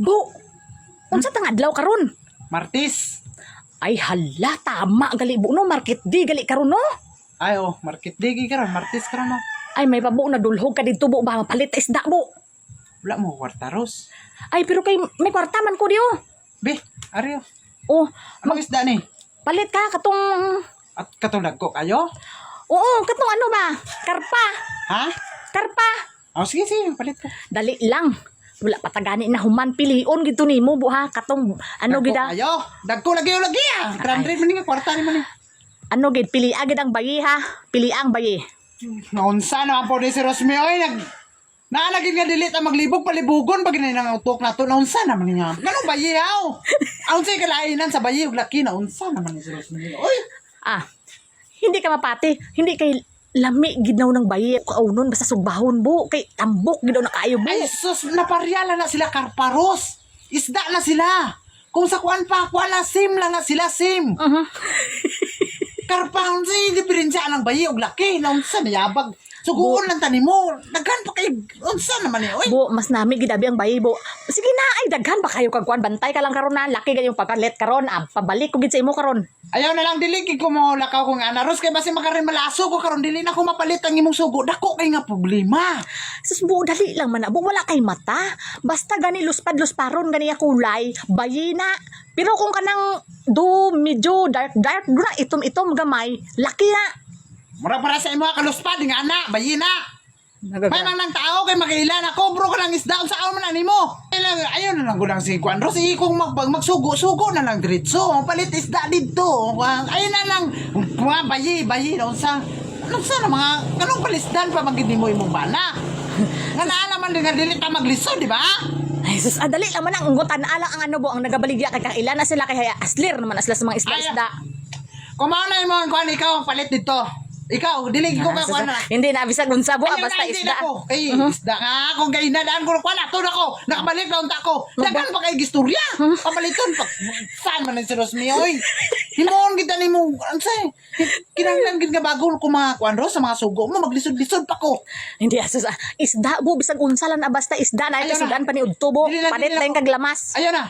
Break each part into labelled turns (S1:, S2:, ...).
S1: Bu, unsa tang adlaw karon?
S2: Martis.
S1: Ay hala, tama gali bu no, market di gali karon no.
S2: Ay, oh, market digi karon, martis karon no.
S1: Ay may pabu na dulhog ka dito bu ba palit ta isda bu.
S2: Wala mo kwartaros.
S1: Ay pero kay may kwarta man ko diyo.
S2: Be, ari oh.
S1: Oh,
S2: Anong isda ni?
S1: palit ka katong
S2: At katulag ko kayo?
S1: Oo, katong ano ba? Karpa.
S2: Ha?
S1: Karpa.
S2: Oh, sige, sige, palit ko.
S1: Dali lang. Wala patagani na human pilion gito nimo bu ha katong ano
S2: Dagko
S1: gida
S2: Kayo, dagko lagi lagi ah. 300 man nga, kwarta ni man
S1: ano gid pili agad ang bayi ha. Pili ang bayi.
S2: Naunsa naman po ni si Rosmi, oy, nag... Naalagin nga dilit ang maglibog palibugon pag nang utok na to naunsa naman niya. Ganong bayi haw. Aun sa kalainan sa bayi ug laki naunsa naman ni si Rosmi. Oy,
S1: Ah. Hindi ka mapati. Hindi kay lami ginaw ng bayi kaunon basta sugbahon bu kay tambok gidaw na kayo bu.
S2: ay sus, naparyala na sila karparos. Isda na sila. Kung sa kuan pa, wala sim lang na sila sim.
S1: Mhm.
S2: Karpang si diferensya ng bayi ug laki naunsa nayabag. Suguon lang tani mo. Daghan pa kay unsa naman ni oy.
S1: Bu, mas nami gidabi ang bayi bu. Sige na ay daghan pa kayo kag kuan bantay ka lang karon na laki gayong pagkalit karon ah, pabalik ko gid sa imo karon.
S2: Ayaw na lang dili kay ko mo lakaw kong anaros kay basi makarin malaso ko karon dili na ko mapalit ang imong sugo dako kay nga problema.
S1: Sus bu dali lang man bu wala kay mata. Basta gani luspad lusparon gani ya kulay, bayi na. Pero kung kanang do medyo dark dark do na itom itom gamay, laki na.
S2: Mura para sa imo kaluspad nga ana, bayi na. May man lang tao kay makailan ako bro ka lang isda sa aon man nimo. Ayun ayaw na lang gulang si Juan Ros kung mag, magsugo-sugo na lang diretso. Palit isda dito. Ayun na lang mga bayi bayi na unsa. Ano sa na mga kanong palisdan pa magindi mo imong bana. Nga naalaman din nga dili ta magliso, di ba?
S1: Ay, sus, ah, dali lang man ang ungutan na alang ang ano bo, ang nagabaligya kay kang ilan na sila kay haya aslir naman asla sa mga isda-isda.
S2: Kumaon na mo ang kuan ikaw ang palit dito. Ikaw, dili ko ka kuan na.
S1: hindi na bisag unsa
S2: Ayaw
S1: basta isda.
S2: na ko. Kay isda nga, kung kay inadaan ko na kuan, ato. Nakabalik na unta ko. Dagan pa kay gistorya. Pamaliton pa. Saan man ang si Rosmi, oy. Himuon kita ni mo, ano say, kinanglan gid nga bago ko mga kuan ro sa mga sugo mo, maglisod-lisod pa ko.
S1: Hindi asus, ah, isda bo bisag unsa lang na basta isda na ito sudan pa ni udto bo,
S2: Dili na,
S1: palit lang kag lamas.
S2: Ayaw na.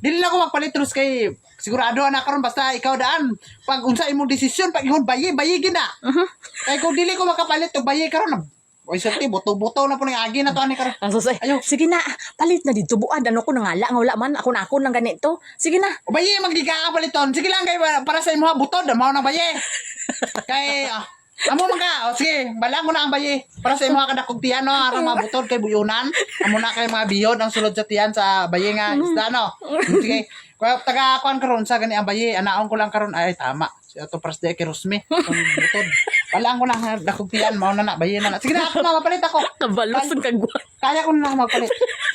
S2: Dili na ko magpalit kay sigurado na karon basta ikaw daan pag unsa imong desisyon pag ihon bayi bayi gina.
S1: Mhm.
S2: Kay kung dili ko makapalit og bayi karon Oy, sulti, buto-buto na po ng agi na to ani karon.
S1: Asus, ay,
S2: Ayaw.
S1: sige na, palit na dito buan, ano ko nangala, nga wala man, ako na ako lang ganito. Sige na,
S2: O bayi, magigakapaliton. Sige lang kay para sa imo butod, mao na bayi. kay, ah, amo man ka. O sige, balang ko na ang bayi. Para sa ha, kadakog tiyan, no, aron mabutod kay buyunan. Amo na kay mga biyod ang sulod sa tiyan sa bayi nga isda, no. Sige, kaya taga kuan karon sa gani ang bayi, anaon ko lang karon ay tama. Si ato pras de kay Rosmi, ang butod. Balang ko na ha, dakog tiyan, mao na na bayi na na. Sige na, ako na mapalit ako.
S1: kabalos ang kagwa.
S2: Kaya ko na lang magpalit.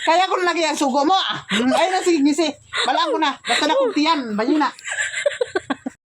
S2: Kaya ko na lagi ang sugo mo. ah. Mm, Ay na sige ngisi. Balaan ko na. Basta na kung tiyan. Bayi na.